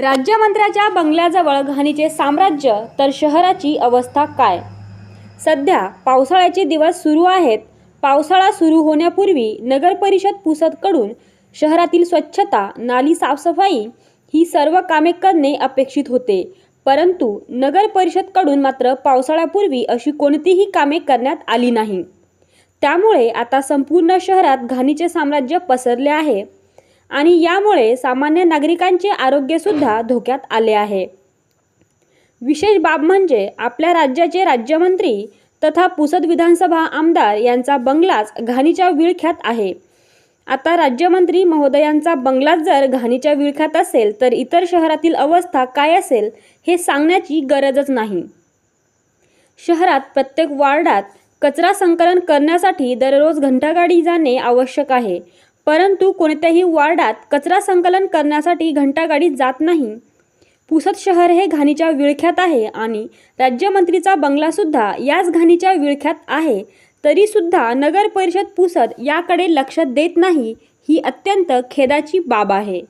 राज्यमंत्र्याच्या बंगल्याजवळ घाणीचे साम्राज्य तर शहराची अवस्था काय? सध्या पावसाळ्याचे दिवस सुरू आहेत. पावसाळा सुरू होण्यापूर्वी नगरपरिषद पुसदकडून शहरातील स्वच्छता नाली साफसफाई ही सर्व कामे करणे अपेक्षित होते. परंतु नगर परिषदकडून मात्र पावसाळ्यापूर्वी अशी कोणतीही कामे करण्यात आली नाही. त्यामुळे आता संपूर्ण शहरात घाणीचे साम्राज्य पसरले आहे. आणि यामुळे सामान्य नागरिकांचे आरोग्यसुद्धा धोक्यात आले आहे. विशेष बाब म्हणजे आपल्या राज्याचे राज्यमंत्री तथा पुसद विधानसभा आमदार यांचा बंगलाच घाणीच्या विळख्यात आहे. आता राज्यमंत्री महोदयांचा बंगलाच जर घाणीच्या विळख्यात असेल तर इतर शहरातील अवस्था काय असेल हे सांगण्याची गरजच नाही. शहरात प्रत्येक वार्डात कचरा संकलन करण्यासाठी दररोज घंटागाडी जाणे आवश्यक आहे. परंतु कोणत्याही वार्डात कचरा संकलन करण्यासाठी घंटागाडी जात नाही. पुसद शहर हे घाणीच्या विळख्यात आहे आणि राज्यमंत्रीचा बंगलासुद्धा याच घाणीच्या विळख्यात आहे. तरीसुद्धा नगर परिषद पुसद याकडे लक्ष देत नाही ही अत्यंत खेदाची बाब आहे.